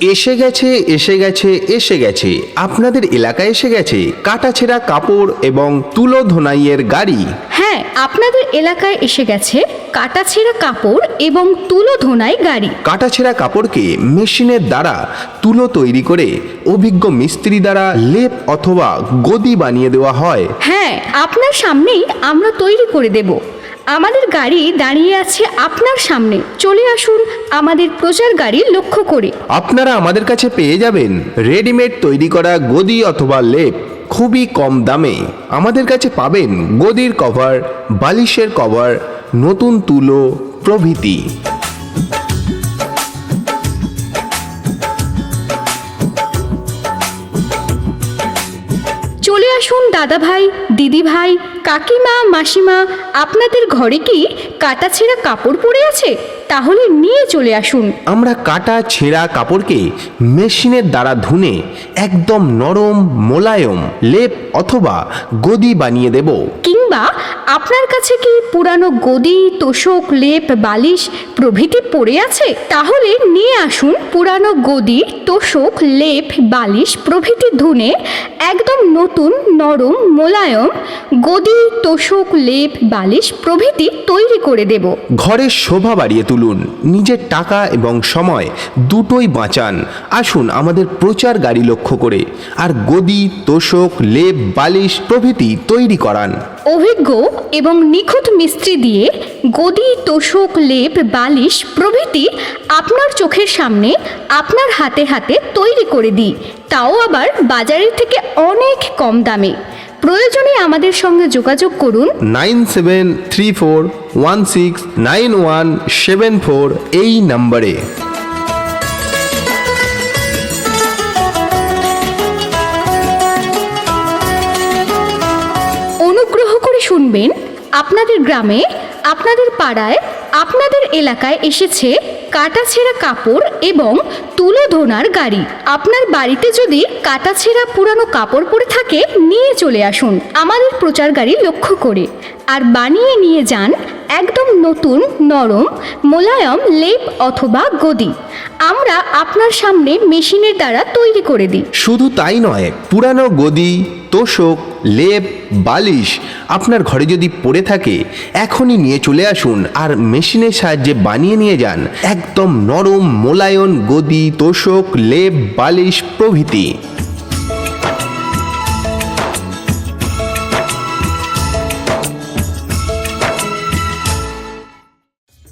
এসে গেছে এসে গেছে এসে গেছে। আপনাদের এলাকায় এসে গেছে। কাটাছেঁড়া কাপড় এবং তুলো ধোনাইয়ের গাড়ি। হ্যাঁ আপনাদের এলাকায় এসে গেছে কাটাছেঁড়া কাপড় এবং তুলো ধোনাই গাড়ি। কাটাছেঁড়া কাপড়কে মেশিনের দ্বারা তুলো তৈরি করে অভিজ্ঞ মিস্ত্রি দ্বারা লেপ অথবা গদি বানিয়ে দেওয়া হয়। হ্যাঁ আপনার সামনেই আমরা তৈরি করে দেব। আমাদের গাড়ি দাঁড়িয়ে আছে আপনার সামনে। চলে আসুন আমাদের প্রচার গাড়ি লক্ষ্য করে। আপনারা আমাদের কাছে পেয়ে যাবেন রেডিমেড তৈরি করা গদি অথবা লেপ খুবই কম দামে। আমাদের কাছে পাবেন গদির কভার, বালিশের কভার, নতুন তুলো প্রভৃতি। আসুন দাদা ভাই দিদি ভাই কাকিমা মাসিমা আপনাদের ঘরে কি কাটা ছেঁড়া কাপড় পরে আছে? তাহলে নিয়ে চলে আসুন। আমরা কাটা ছেঁড়া কাপড়কে মেশিনের দ্বারা ধুনে একদম নরম মোলায়ম লেপ অথবা গদি বানিয়ে দেব। কিংবা আপনার কাছে কি পুরানো গদি তোষক লেপ বালিশ প্রভৃতি পড়ে আছে? তাহলে নিয়ে আসুন পুরানো গদি তোষক লেপ বালিশ প্রভৃতি ধুনে একদম নতুন নরম মোলায়ম গদি তোষক লেপ বালিশ প্রভৃতি তৈরি করে দেব। ঘরের শোভা বাড়িয়ে তুলুন নিজের টাকা এবং সময় দুটোই বাঁচান। আসুন আমাদের প্রচার গাড়ি লক্ষ্য করে আর গদি তোষক লেপ বালিশ প্রভৃতি তৈরি করান। অভিজ্ঞ এবং নিখুঁত মিস্ত্রি দিয়ে গদি, তোষক, লেপ, বালিশ প্রভৃতি আপনার চোখের সামনে আপনার হাতে হাতে তৈরি করে দিই। তাও আবার বাজারের থেকে অনেক কম দামে। প্রয়োজনে আমাদের সঙ্গে যোগাযোগ করুন। Nine seven three four one six nine one seven four এই নম্বরে। শুনবেন, আপনাদের গ্রামে, আপনাদের পাড়ায়, আপনাদের এলাকায় এসেছে কাটাছেঁড়া কাপড় এবং তুলো ধোনার গাড়ি। আপনার বাড়িতে যদি কাটাছেঁড়া পুরানো কাপড় পরে থাকে, নিয়ে চলে আসুন। আমাদের প্রচার গাড়ি লক্ষ্য করে। আর বানিয়ে নিয়ে যান একদম নতুন, নরম, মোলায়ম, লেপ অথবা গদি। আমরা আপনার সামনে মেশিনের দ্বারা তৈরি করে দিই। শুধু তাই নয়, পুরানো গদি, তোষক, লেপ, বালিশ আপনার ঘরে যদি পড়ে থাকে, এখনই নিয়ে চলে আসুন আর মেশিনের সাহায্যে বানিয়ে নিয়ে যান একদম নরম মোলায়ন গদি, তোষক, লেপ, বালিশ প্রভৃতি।